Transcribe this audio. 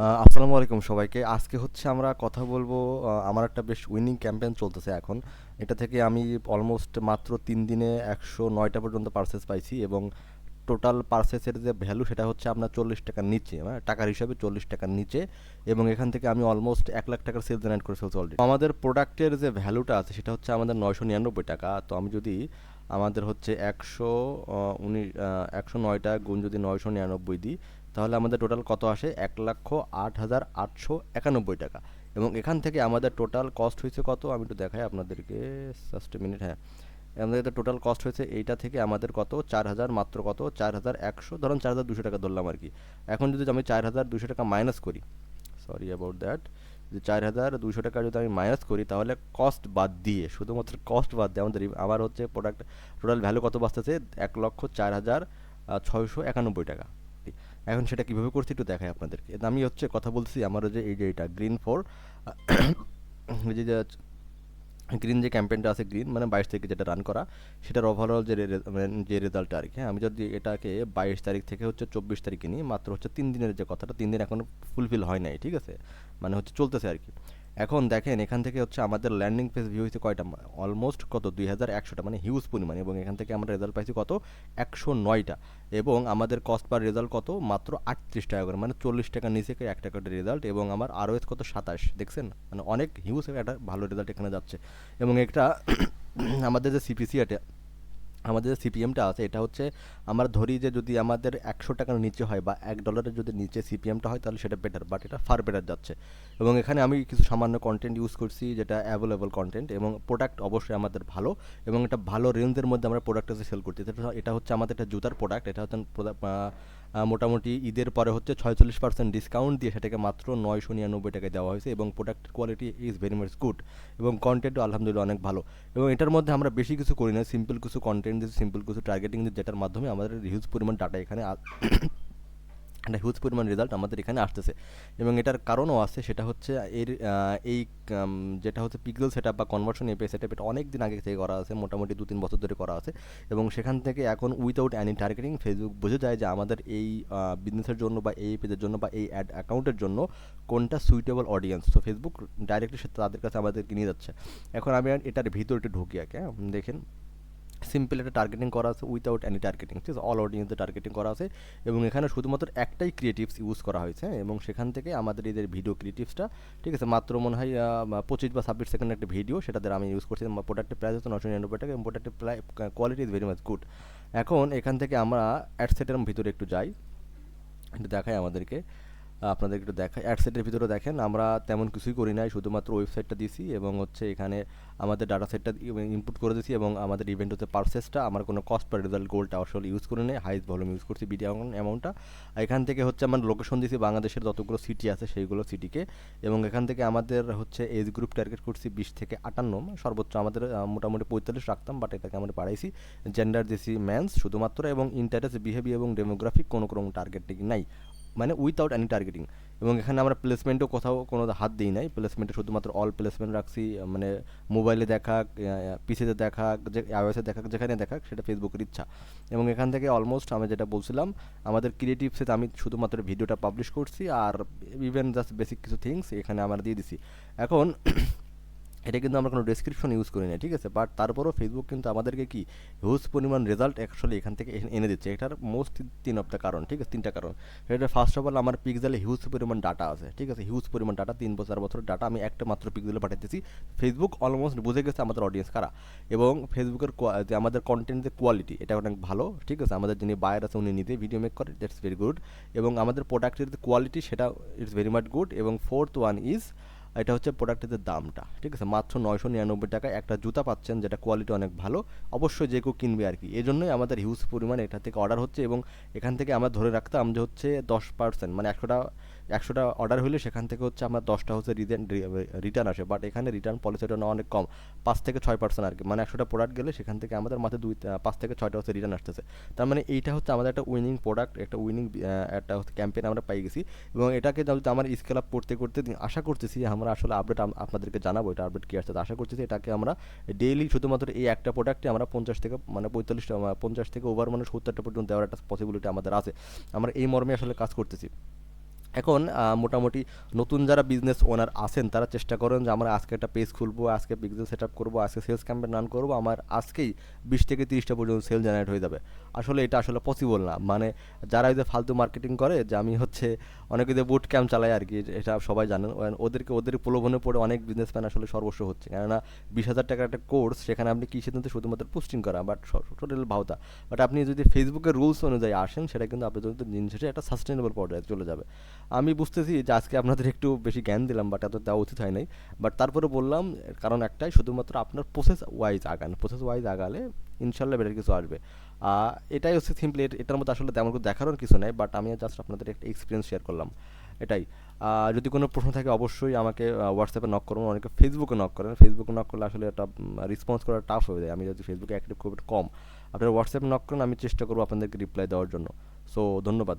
আসসালামু আলাইকুম সবাইকে। আজকে হচ্ছে আমরা কথা বলব আমার একটা বেশ উইনিং ক্যাম্পেইন চলতেছে এখন। এটা থেকে আমি অলমোস্ট মাত্র তিন দিনে একশো নয়টা পর্যন্ত পার্সেস পাইছি এবং টোটাল পার্সেসের যে ভ্যালু সেটা হচ্ছে আপনার চল্লিশ টাকার নিচে হ্যাঁ টাকার হিসাবে চল্লিশ টাকার নিচে এবং এখান থেকে আমি অলমোস্ট এক লাখ টাকার সেল জেনারেট করে ফেলছি অলরেডি আমাদের প্রোডাক্টের যে ভ্যালুটা আছে সেটা হচ্ছে আমাদের নয়শো নিরানব্বই টাকা। তো আমি যদি আমাদের হচ্ছে একশো উনিশ একশো নয়টা গুণ যদি নয়শো নিরানব্বই দিই তাহলে আমাদের টোটাল কত আসে? এক লক্ষ আট হাজার আটশো একানব্বই টাকা। এবং এখান থেকে আমাদের টোটাল কস্ট হয়েছে কত? আমি একটু দেখাই আপনাদেরকে জাস্ট মিনিট হ্যাঁ। আমাদের টোটাল কস্ট হয়েছে, এইটা থেকে আমাদের কত? চার হাজার মাত্র কত? চার হাজার একশো, ধরুন চার হাজার দুশো টাকা ধরলাম আর কি। এখন যদি আমি চার হাজার দুশো টাকা মাইনাস করি সরি অ্যাবাউট দ্যাট যে চার হাজার দুশো টাকা যদি আমি মাইনাস করি, তাহলে কস্ট বাদ দিয়ে, শুধুমাত্র কস্ট বাদ দিয়ে আমাদের আমার হচ্ছে প্রোডাক্ট টোটাল ভ্যালু কত বাঁচতেছে? এক লক্ষ চার হাজার ছয়শো একানব্বই টাকা। এখন সেটা কীভাবে করছি একটু দেখাই আপনাদেরকে। আমি হচ্ছে কথা বলছি আমার যে এই যে এটা গ্রিন ফোর যে গ্রিন যে ক্যাম্পেনটা আছে গ্রিন মানে বাইশ তারিখে যেটা রান করা, সেটার ওভারঅল যে মানে যে রেজাল্টটা আর কি হ্যাঁ আমি যদি এটাকে বাইশ তারিখ থেকে হচ্ছে চব্বিশ তারিখে নিই, মাত্র হচ্ছে তিন দিনের যে কথাটা, তিন দিন এখনও ফুলফিল হয় নাই, ঠিক আছে? মানে হচ্ছে চলতেছে আর কি। এখন দেখেন, এখান থেকে হচ্ছে আমাদের ল্যান্ডিং পেজ ভিউ হয়েছে কয়টা? অলমোস্ট কত? দুই হাজার একশোটা মানে হিউজ পরিমাণ। এবং এখান থেকে আমরা রেজাল্ট পাইছি কত? একশো নয়টা। এবং আমাদের কস্ট পার রেজাল্ট কত? মাত্র আটত্রিশ টাকা করে মানে চল্লিশ টাকার নিচে এক টাকা রেজাল্ট এবং আমার আরও কত? সাতাশ। দেখছেন? মানে অনেক হিউজ একটা ভালো রেজাল্ট এখানে যাচ্ছে। এবং একটা আমাদের যে সিপিসি এটা আমাদের যে সিপিএমটা আছে, এটা হচ্ছে আমরা ধরি যে যদি আমাদের একশো টাকার নিচে হয় বা এক ডলারের যদি নিচে সিপিএমটা হয়, তাহলে সেটা বেটার বাট এটা ফার বেটার যাচ্ছে। এবং এখানে আমি কিছু সামান্য কন্টেন্ট ইউজ করছি, যেটা অ্যাভেলেবল কন্টেন্ট এবং প্রোডাক্ট অবশ্যই আমাদের ভালো এবং এটা ভালো রেঞ্জের মধ্যে আমরা প্রোডাক্টটা সেল করছি। এটা- হচ্ছে আমাদের একটা জুতার প্রোডাক্ট এটা হচ্ছে মোটামুটি ঈদের পরে হচ্ছে ছয়চল্লিশ পার্সেন্ট ডিসকাউন্ট দিয়ে সেটাকে মাত্র নয়শো নিরানব্বই টাকায় দেওয়া হয়েছে এবং product quality is very much good এবং কন্টেন্টও আলহামদুলিল্লাহ অনেক ভালো। এবং এটার মধ্যে আমরা বেশি কিছু করি না সিম্পল কিছু কন্টেন্ট দিচ্ছি সিম্পল কিছু টার্গেটিং দিচ্ছি যেটার মাধ্যমে আমাদের হিউজ পরিমাণ ডাটা এখানে একটা হিউজ পরিমাণ রেজাল্ট আমাদের এখানে আসতেছে। এবং এটার কারণও আছে, সেটা হচ্ছে এর এই যেটা হচ্ছে পিক্সেল সেটআপ বা কনভার্সন এপি সেটআপ এটা অনেক দিন আগে থেকে করা আছে, মোটামুটি দু তিন বছর ধরে করা আছে। এবং সেখান থেকে এখন উইদাউট অ্যানি টার্গেটিং ফেসবুক বুঝে যায় যে আমাদের এই বিজনেসের জন্য বা এই পেজের জন্য বা এই অ্যাড অ্যাকাউন্টের জন্য কোনটা সুইটেবল অডিয়েন্স তো ফেসবুক ডাইরেক্টলি সে তাদের কাছে আমাদেরকে নিয়ে যাচ্ছে। এখন আমি এটার ভিতরে ঢুকি আগে হ্যাঁ দেখেন। সিম্পল একটা টার্গেটিং করা আছে উইথাউট এনি টার্গেটিং ঠিক আছে? অল অডিয়েন্সে টার্গেটিং করা আছে এবং এখানে শুধুমাত্র একটাই ক্রিয়েটিভস ইউজ করা হয়েছে হ্যাঁ, এবং সেখান থেকে আমাদের এদের ভিডিও ক্রিয়েটিভসটা ঠিক আছে? মাত্র মনে হয় পঁচিশ বা ছাব্বিশ সেকেন্ড একটা ভিডিও সেটা আমি ইউজ করছি। প্রোডাক্টের প্রাইস হচ্ছে নশো নিরানব্বই টাকা এবং প্রোডাক্টের quality is very much good এখন এখান থেকে আমরা অ্যাডসেটের ভিতরে একটু যাই। একটু দেখাই আমাদেরকে। আপনাদের একটু দেখাই। অ্যাডসেটের ভিতরে দেখেন, আমরা তেমন কিছুই করি নাই, শুধুমাত্র ওয়েবসাইটটা দিছি এবং হচ্ছে এখানে আমাদের ডাটা সেটটা ইনপুট করে দিছি এবং আমাদের ইভেন্ট হচ্ছে পারসেসটা আমার কোনো কস্ট পার রেজাল্ট গোলটা আসলে ইউজ করে নেই হাইস্ট ভলিউম ইউজ করছি বিডি অ্যামাউন্টটা এখান থেকে হচ্ছে আমার লোকেশন দিছি বাংলাদেশের যতগুলো সিটি আছে সেইগুলো সিটিকে এবং এখান থেকে আমাদের হচ্ছে এজ গ্রুপ টার্গেট করছি বিশ থেকে আটান্ন, সর্বোচ্চ আমাদের মোটামুটি পঁয়তাল্লিশ রাখতাম বাট এটাকে আমরা বাড়াইছি। জেন্ডার দিছি ম্যানস শুধুমাত্র এবং ইন্টারেস্ট বিহেভিয়ার এবং ডেমোগ্রাফিক কোনো কোনো টার্গেটিং নাই। মানে উইথাউট এনি টার্গেটিং এবং এখানে আমরা প্লেসমেন্টও কোথাও কোনো হাত দিই নাই। প্লেসমেন্টে শুধুমাত্র অল প্লেসমেন্ট রাখছি মানে মোবাইলে দেখাক পিসিতে দেখাক, যে আইওএসে দেখাক, যেখানে দেখাক, সেটা ফেসবুকের ইচ্ছা। এবং এখান থেকে অলমোস্ট আমি যেটা বলছিলাম, আমাদের ক্রিয়েটিভসে আমি শুধুমাত্র ভিডিওটা পাবলিশ করছি, আর ইভেন জাস্ট বেসিক কিছু থিংস এখানে আমরা দিয়ে দিছি। এখন এটা কিন্তু আমরা কোনো ডেসক্রিপশন ইউজ করি না ঠিক আছে? বাট তারপরও ফেসবুক কিন্তু আমাদেরকে কি হিউজ পরিমাণ রেজাল্ট অ্যাকচুয়ালি এখান থেকে এনে- দিচ্ছে। এটার মোস্ট তিন অফ দ্য কারণ, ঠিক আছে? তিনটা কারণ। এটা ফার্স্ট অফ অল আমার পিক্সেলে হিউজ পরিমাণ ডাটা আছে, ঠিক আছে? হিউজ পরিমাণ ডাটা তিন বছর বছর ডাটা আমি একটা মাত্র পিক্সেলে পাঠাইতেছি। ফেসবুক অলমোস্ট বুঝে গেছে আমাদের অডিয়েন্স কারা। এবং ফেসবুকের যে আমাদের কন্টেন্ট যে কোয়ালিটি এটা অনেক ভালো, ঠিক আছে? আমাদের যিনি বায়ার আছে, উনি নিজে ভিডিও মেক করে দ্যাটস ভেরি গুড এবং আমাদের প্রোডাক্টের যে কোয়ালিটি সেটা ইটস ভেরি মাচ গুড এবং ফোর্থ ওয়ান ইজ এটা হচ্ছে প্রোডাক্টের দামটা, ঠিক আছে? মাত্র নয়শো নিরানব্বই টাকায় একটা জুতা পাচ্ছেন যেটা কোয়ালিটি অনেক ভালো। অবশ্যই যে কেউ কিনবে আর কি। এই জন্যই আমাদের হিউজ পরিমাণে এটা থেকে অর্ডার হচ্ছে এবং এখান থেকে আমরা ধরে রাখতাম যে হচ্ছে দশ পার্সেন্ট মানে একশোটা একশোটা অর্ডার হলে সেখান থেকে হচ্ছে আমরা দশটা হচ্ছে রিটার্ন রিটার্ন আসে। বাট এখানে রিটার্ন পলিসিটা অনেক কম। পাঁচ থেকে ছয় পার্সেন্ট আর কি। মানে একশোটা প্রোডাক্ট গেলে সেখান থেকে আমাদের মাত্র দুই, পাঁচ থেকে ছয়টা হচ্ছে রিটার্ন আসতেছে। তার মানে এইটা হচ্ছে আমাদের একটা উইনিং প্রোডাক্ট একটা উইনিং একটা হচ্ছে ক্যাম্পেইন আমরা পাই গেছি। এবং এটাকে যদি আমার স্কেল আপ করতে করতে, আশা করতেছি আমরা আসলে আপডেট আপনাদেরকে জানাব, এটা আপডেট কি আসছে আশা করছি। এটাকে আমরা ডেইলি শুধুমাত্র এই একটা প্রোডাক্টে আমরা পঞ্চাশ থেকে মানে পঁয়তাল্লিশটা পঞ্চাশ থেকে ওভার মানে সত্তরটা পর্যন্ত দেওয়ার একটা পসিবিলিটি আমাদের আছে। আমরা এই মর্মে আসলে কাজ করতেছি। এখন মোটামুটি নতুন যারা বিজনেস ওনার আছেন, তারা চেষ্টা করেন যে আমরা আজকে একটা পেজ খুলবো, আজকে বিজনেস সেট আপ করব, আজকে সেলস ক্যাম্পেন রান করব। আমার আজকেই বিশ থেকে তিরিশটা পর্যন্ত সেল জেনারেট হয়ে যাবে। আসলে এটা আসলে পসিবল না। মানে যারা যে ফালতু মার্কেটিং করে, যে আমি হচ্ছে অনেকে যে বুট ক্যাম্প চালায় আর কি, এটা সবাই জানেন ওদেরকে, ওদের প্রলোভনে পড়ে অনেক বিজনেসম্যান আসলে সর্বস্ব হচ্ছে। কেননা বিশ হাজার টাকার একটা কোর্স সেখানে আপনি কী সিদ্ধান্ত শুধুমাত্র পোস্টিং করা বাট টোটাল ভাওতা। বাট আপনি যদি ফেসবুকের রুলস অনুযায়ী আসেন, সেটা কিন্তু আপনার জন্য দিন শেষে একটা সাস্টেনেবল পর্যায়ে চলে যাবে। আমি বুঝতেছি যে আজকে আপনাদের একটু বেশি জ্ঞান দিলাম বাট এত দেওয়া উচিত হয় নাই। বাট তারপরে বললাম, কারণ একটাই, শুধুমাত্র আপনার প্রসেস ওয়াইজ আগান। প্রসেস ওয়াইজ আগালে ইনশাল্লাহ বেটার কিছু আসবে। এটাই হচ্ছে সিম্পলি এটার মধ্যে আসলে তেমন কিছু দেখারও কিছু নেই বাট আমি জাস্ট আপনাদের একটা এক্সপিরিয়েন্স শেয়ার করলাম। এটাই। যদি কোনো প্রশ্ন থাকে অবশ্যই আমাকে হোয়াটসঅ্যাপে নক করুন, অনেকে ফেসবুকে নক করেন। ফেসবুকে নক করলে আসলে একটা রেসপন্স করা টাফ হয়ে যায়। আমি যদি ফেসবুকে অ্যাক্টিভ খুব কম, আপনারা হোয়াটসঅ্যাপে নক করুন, আমি চেষ্টা করব আপনাদেরকে রিপ্লাই দেওয়ার জন্য। সো ধন্যবাদ।